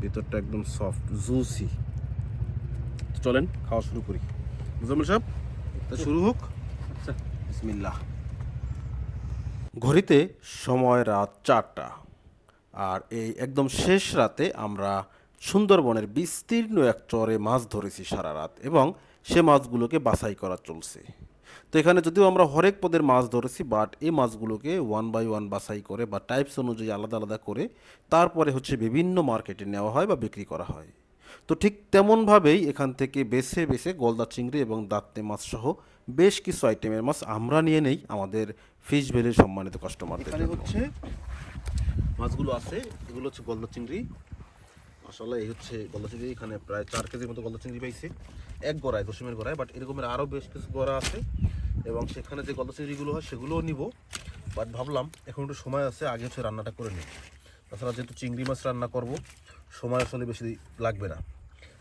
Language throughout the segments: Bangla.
ভিতরটা একদম সফট জুসি চলেন খাওয়া শুরু করি। মুজাম্মিল সাহেব তা শুরু হোক। আচ্ছা। বিসমিল্লাহ। ঘড়িতে সময় রাত চারটা। আর এই একদম শেষ রাতে আমরা সুন্দরবনের বিস্তীর্ণ এক চরে মাছ ধরেছি সারা রাত এবং সে মাছগুলোকে বাছাই করা চলছে। তো এখানে যদিও আমরা হরেক পদের মাছ ধরেছি বাট এই মাছগুলোকে ওয়ান বাই ওয়ান বাছাই করে বা টাইপস অনুযায়ী আলাদা আলাদা করে তারপরে হচ্ছে বিভিন্ন মার্কেটে নেওয়া হয় বা বিক্রি করা হয়। তো ঠিক তেমনভাবেই এখান থেকে বেছে বেছে গলদা চিংড়ি এবং দাঁতে মাছ সহ বেশ কিছু আইটেমের মাছ আমরা নিয়ে নেই আমাদের ফিশ ভ্যালির সম্মানিত কাস্টমারদের এখানে হচ্ছে মাছগুলো আছে এগুলো হচ্ছে গলদা চিংড়ি। আসলে এই হচ্ছে গলদা চিংড়ি এখানে প্রায় চার কেজির মতো গলদা চিংড়ি পাইছে। এক গড়ায় দশমের গড়ায় বাট এরকমের আরও বেশ কিছু গড়া আছে। এবং সেখানে যে গলদা চিংড়িগুলো হয়, সেগুলোও নিব। বাট ভাবলাম, এখন একটু সময় আছে, আগে হচ্ছে রান্নাটা করে নিই। তাছাড়া যেহেতু চিংড়ি মাছ রান্না করব, সময় আসলে বেশি লাগবে না।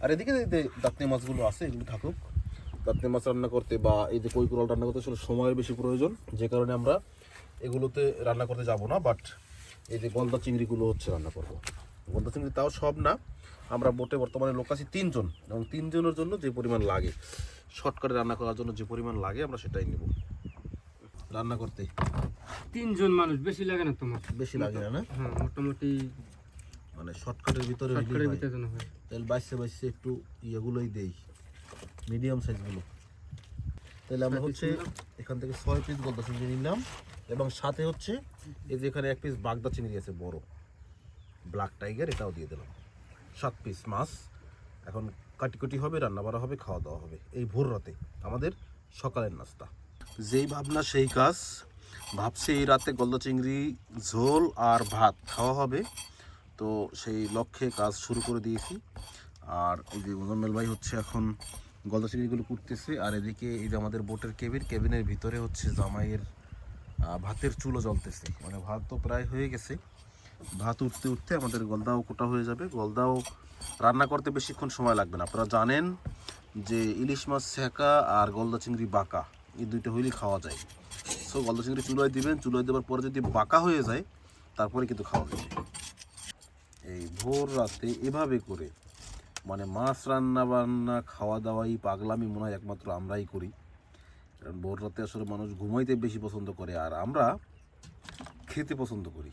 আর এদিকে যে দাঁতনি মাছগুলো আছে, এগুলো থাকুক। দাঁতনি মাছ রান্না করতে বা এই যে কই কুড়াল রান্না করতে, আসলে সময়ের বেশি প্রয়োজন। যে কারণে আমরা এগুলোতে রান্না করতে যাব না বাট এই যে গলদা চিংড়িগুলো হচ্ছে রান্না করব। গলদা চিংড়ি তাও সব না আমরা বোটে বর্তমানে লোক আছি তিনজন এবং তিনজনের জন্য যে পরিমাণ লাগে শর্টকাটে রান্না করার জন্য যে পরিমাণ লাগে আমরা সেটাই নেব। রান্না করতে। তিনজন মানুষ বেশি লাগে না তোমার? বেশি লাগে না না? হ্যাঁ মোটামুটি মানে শর্টকাটের ভিতরে শর্টকাটের। ভিতরে হয়। তাহলে বাইশে বাইশে একটু ইয়েগুলোই দেই মিডিয়াম সাইজগুলো তাহলে আমরা হচ্ছে এখান থেকে ছয় পিস গলদা চিংড়ি নিলাম এবং সাথে হচ্ছে এই যে এখানে এক পিস বাগদা চিংড়ি আছে বড় ব্ল্যাক টাইগার এটাও দিয়ে দিলাম। সাত পিস মাছ। এখন কাটি কুটি হবে রান্না বাড়া হবে খাওয়া দাওয়া হবে। এই ভোর রাতে আমাদের সকালের নাস্তা। যেই ভাবনা, সেই কাজ। ভাবছি এই রাতে গলদা চিংড়ি, ঝোল আর ভাত খাওয়া হবে। তো সেই লক্ষ্যে কাজ শুরু করে দিয়েছি। আর এই যে মোজাম্মেল ভাই হচ্ছে এখন গলদা চিংড়িগুলো কুটতেছে। আর এদিকে এই যে আমাদের বোটের কেবিন, কেবিনের ভিতরে হচ্ছে জামাইয়ের ভাতের চুলো জ্বলতেছে। মানে ভাত তো প্রায় হয়ে গেছে। ভাত উঠতে উঠতে আমাদের গলদাও কোটা হয়ে যাবে। গলদাও রান্না করতে বেশিক্ষণ সময় লাগবে না। আপনারা জানেন যে ইলিশ মাছ ছেঁকা আর গলদা চিংড়ি বাঁকা, এই দুইটা হইলেই খাওয়া যায়। সো গলদা চিংড়ি চুলোয় দিবেন, চুলোয় দেওয়ার পরে যদি বাঁকা হয়ে যায়, তারপরে কিন্তু খাওয়া যাবে। এই ভোর রাতে এভাবে করে মানে মাছ রান্না বান্না, খাওয়া দাওয়াই পাগলামি মনে হয় একমাত্র আমরাই করি। কারণ ভোর রাতে আসলে মানুষ ঘুমাইতে বেশি পছন্দ করে, আর আমরা খেতে পছন্দ করি।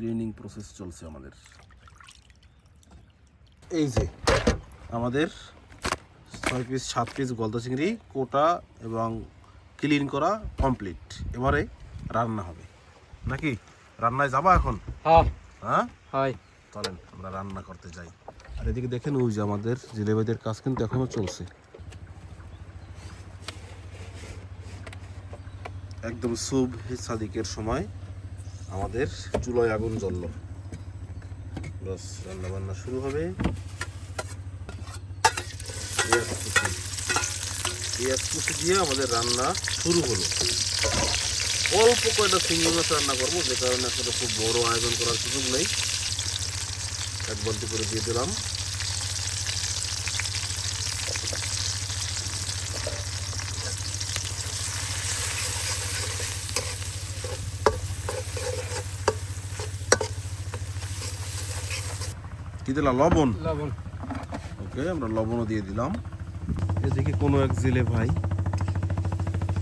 ক্লিনিং প্রসেস চলছে আমাদের। এই যে আমাদের ছয় পিস সাত পিস গলদা চিংড়ি কোটা এবং ক্লিন করা কমপ্লিট এবারে রান্না হবে। নাকি? রান্নায় যাবা এখন? হ্যাঁ। হ্যাঁ? হয়। চলেন আমরা রান্না করতে যাই। আর এদিকে দেখেন ওই যে আমাদের জিলেবাইদের কাজ কিন্তু এখনও চলছে। একদম শুভ সাদিকের সময় আমাদের চুলোয় আগুন জ্বলল। বাস রান্না বান্না শুরু হবে। পেঁয়াজ কুচি। দিয়ে আমাদের রান্না শুরু হলো। অল্প কয়টা চিংড়ি মাছ রান্না করব, যে কারণে আসলে খুব বড় আয়োজন করার সুযোগ নেই। এক বালতি করে দিয়ে দিলাম। কি দিলাম লবণ? লবণ। ওকে আমরা লবণও দিয়ে দিলাম। এদিকে কোনো এক জেলে ভাই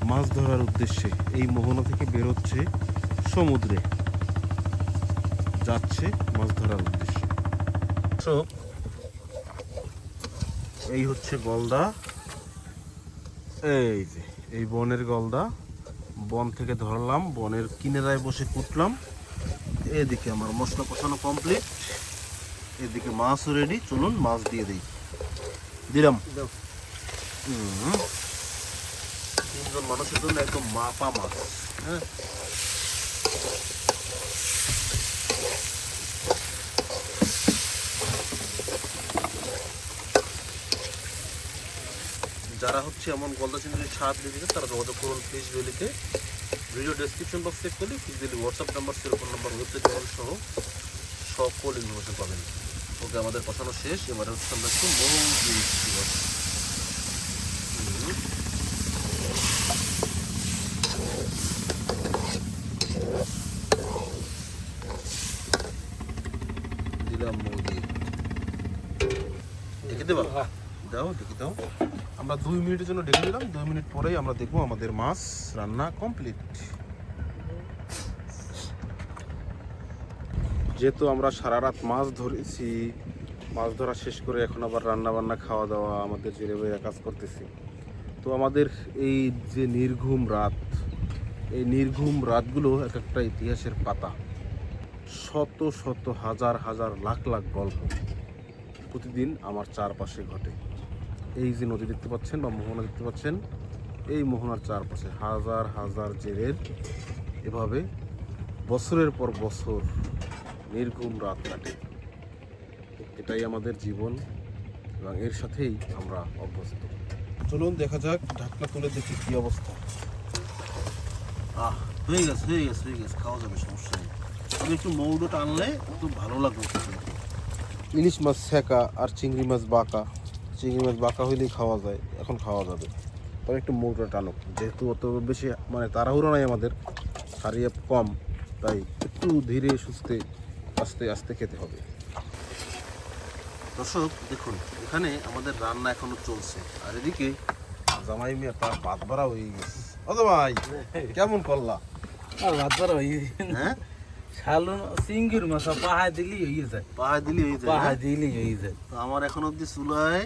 মাছ ধরার উদ্দেশ্যে এই মোহনা থেকে বেরোচ্ছে সমুদ্রে। যাচ্ছে মাছ ধরার উদ্দেশ্যে। এই হচ্ছে গলদা। এই যে এই বনের গলদা। বন থেকে ধরলাম বনের কিনারায় বসে কুটলাম। এদিকে আমার মশলা কষানো কমপ্লিট এদিকে মাছও রেডি চলুন মাছ দিয়ে দিই। দিলাম। তিনজন মানুষের জন্য একদম মাপা মাছ। হ্যাঁ। যারা হচ্ছে এমন গলদা চিংড়ির স্বাদ চান, তারা যোগাযোগ করুন ফিশ ভ্যালিতে ভিডিও ডেসক্রিপশন বক্স চেক করলে ফিশ ভ্যালি হোয়াটসঅ্যাপ নাম্বার সেরকম নাম্বার ওয়েবসাইট সহ সকল ইনফরমেশন পাবেন। ওকে আমাদের কষানো শেষ এবারে হচ্ছে আমরা একটু মৌ দিয়ে দিচ্ছি দিলাম দাও দাও। আমরা দুই মিনিটের জন্য ডেকে দিলাম দুই মিনিট পরেই আমরা দেখব আমাদের মাছ রান্না কমপ্লিট। যেহেতু আমরা সারা রাত মাছ ধরেছি, মাছ ধরা শেষ করে এখন আবার রান্না বান্না খাওয়া দাওয়া আমাদের জেলে বইরা কাজ করতেছি। তো আমাদের এই যে নির্ঘুম রাত, এই নির্ঘুম রাতগুলো এক একটা ইতিহাসের পাতা। শত শত, হাজার হাজার, লাখ লাখ গল্প প্রতিদিন আমার চারপাশে ঘটে। এই যে নদী দেখতে পাচ্ছেন বা মোহনা দেখতে পাচ্ছেন, এই মোহনার চারপাশে হাজার হাজার জেলের এভাবে বছরের পর বছর নির্ঘুম রাত কাটে। এটাই আমাদের জীবন এবং এর সাথেই আমরা অভ্যস্ত। চলুন দেখা যাক, ঢাকনা তুলে দেখি কি অবস্থা। আহ, হয়ে গেছে হয়ে গেছে হয়ে গেছে, খাওয়া যাবে, সমস্যা নেই। তবে একটু মৌডোটা আনলে একটু ভালো লাগবে। ইলিশ মাছ সেকা আর চিংড়ি মাছ বাঁকা। চিংড়ি মাছ বাঁকা হইলেই খাওয়া যায়, এখন খাওয়া যাবে। তবে একটু মৌটা টানুক যেহেতু অত বেশি মানে তাড়াহুড়ো নাই আমাদের, হারিয়ে কম, তাই একটু ধীরে সুস্থে আস্তে আস্তে খেতে হবে। দর্শক দেখুন এখানে আমাদের রান্না এখনও চলছে। আর এদিকে জামাই মিয়া তার বাদ বাড়া হয়ে গেছে। অত ভাই কেমন করলা? আর ভাত বড় হয়ে হ্যাঁ? শালুন সিঙ্গুর মাছ পাহাড় দিলেই হয়ে যায়। পাহাড় দিলি হয়ে যায় পাহাড় হ্যাঁ? দিলেই হয়ে যায়। তো আমার এখন অব্দি চুলায়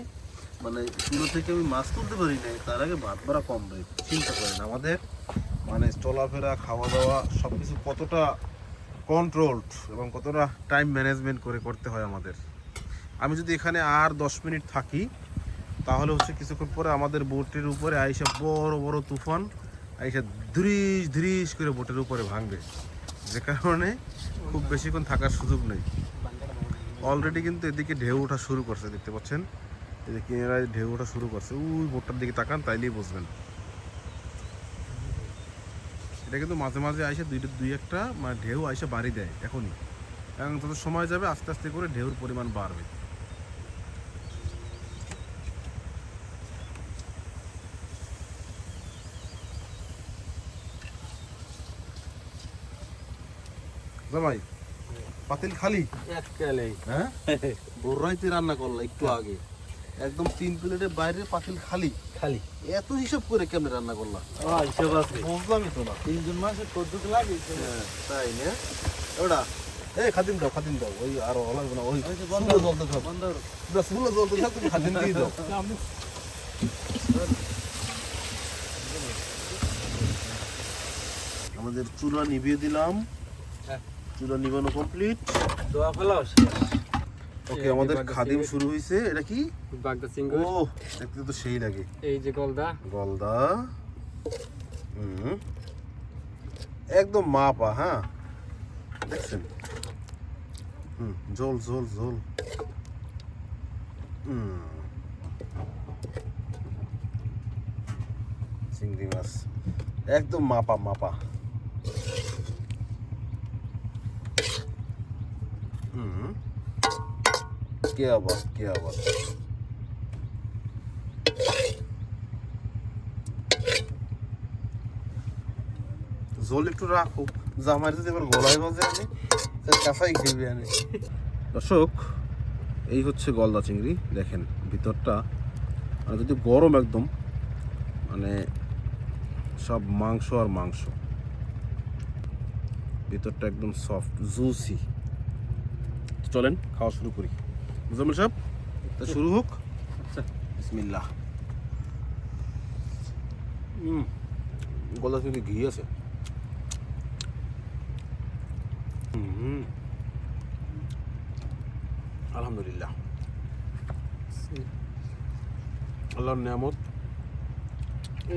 মানে চুলো থেকে আমি মাছ তুলতে পারি নাই তার আগে ভাত বাড়া কম রয়ে চিন্তা করেন। আমাদের মানে চলাফেরা খাওয়া দাওয়া সব কিছু কতটা কন্ট্রোলড এবং কতটা টাইম ম্যানেজমেন্ট করে করতে হয় আমাদের। আমি যদি এখানে আর দশ মিনিট থাকি, তাহলে হচ্ছে কিছুক্ষণ পরে আমাদের বোটের উপরে আইসা বড় বড় তুফান আইসা ধীরিস ধীরিস করে বোটের উপরে ভাঙবে। যে কারণে খুব বেশিক্ষণ থাকার সুযোগ নেই। অলরেডি কিন্তু এদিকে ঢেউ ওঠা শুরু করছে, দেখতে পাচ্ছেন? এদিকে কিনারায় ঢেউ ওঠা শুরু করছে। ওই বোটটার দিকে তাকান, তাইলেই বুঝবেন। এটা কিন্তু মাঝে মাঝে আইসে দুইটা দুই একটা মানে ঢেউ আইসে বাড়ি দেয় এখনই। এখন যত সময় যাবে আস্তে আস্তে করে ঢেউর পরিমাণ বাড়বে। জামাই পাতিল খালি? এককালে হ্যাঁ? রান্না করলা একটু আগে। একদম তিন প্লেটের বাইরে পাতিল খালি। খালি। এত হিসাব করে কেমনে রান্না করলাম? হিসাব আছে। বুঝলামই তো না। তিনজন মাসে কদ্দুক লাগে হ্যাঁ, তাই না? ওটা এই খাদিম দাও খাদিম দাও। ওই আর লাগবে না ওই বন্ধ। জলতে থাক বন্ধ। জলতে তুমি খাদিম দিয়ে দাও। আমাদের চুলা নিভিয়ে দিলাম। হ্যাঁ। চুলা নিবানো কমপ্লিট দোয়া ফেলাও। ওকে আমাদের খাদিম শুরু হয়েছে। এটা কি? বাগদা ও দেখতে তো সেই লাগে। এই যে গলদা। গলদা। হুম। একদম মাপা হ্যাঁ। দেখছেন? হুম ঝোল ঝোল ঝোল। হুম। চিংড়ি মাছ। একদম মাপা মাপা। হুম। কে আবার কে আবার ঝোল একটু রাখো জামাই যদি এবার গলায় বাজে কাঁচাই খেয়ে দর্শক, এই হচ্ছে গলদা চিংড়ি, দেখেন ভিতরটা। মানে যদি গরম একদম মানে সব মাংস আর মাংস। ভিতরটা একদম সফট জুসি চলেন, খাওয়া শুরু করি। মুজাম্মিল সাহেব তা শুরু হোক। আচ্ছা। বিসমিল্লাহ। হুম। গলদা চিংড়ি ঘি আছে। আলহামদুলিল্লাহ। আল্লাহর নিয়ামত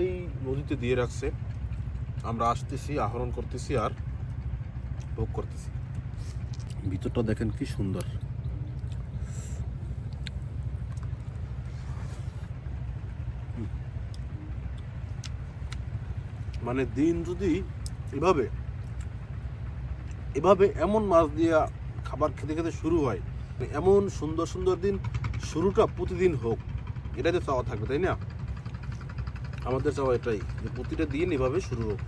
এই নদীতে দিয়ে রাখছে। আমরা আসতেছি আহরণ করতেছি আর ভোগ করতেছি। ভিতরটা দেখেন কি সুন্দর। মানে দিন যদি এভাবে এভাবে এমন মাছ দিয়া খাবার খেতে খেতে শুরু হয় মানে এমন সুন্দর সুন্দর দিন শুরুটা প্রতিদিন হোক, এটাই তো চাওয়া থাকবে, তাই না? আমাদের চাওয়া এটাই যে প্রতিটা দিন এভাবে শুরু হোক।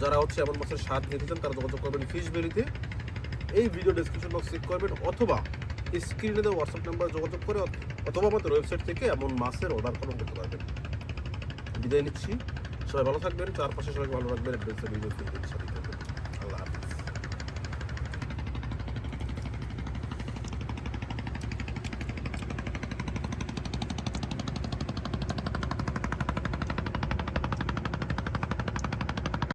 যারা হচ্ছে এমন মাছের স্বাদ নিতে চান, তারা যোগাযোগ করবেন ফিশ বেরিতে। এই ভিডিও ডেসক্রিপশন বক্স চেক করবেন, অথবা স্ক্রিনে দেওয়া হোয়াটসঅ্যাপ নাম্বারে যোগাযোগ করে অথবা আমাদের ওয়েবসাইট থেকে এমন মাছের অর্ডার করা করতে পারবেন। বিদায় নিচ্ছি। সবাই ভালো থাকবেন, চারপাশে সবাই ভালো রাখবেন ভিডিও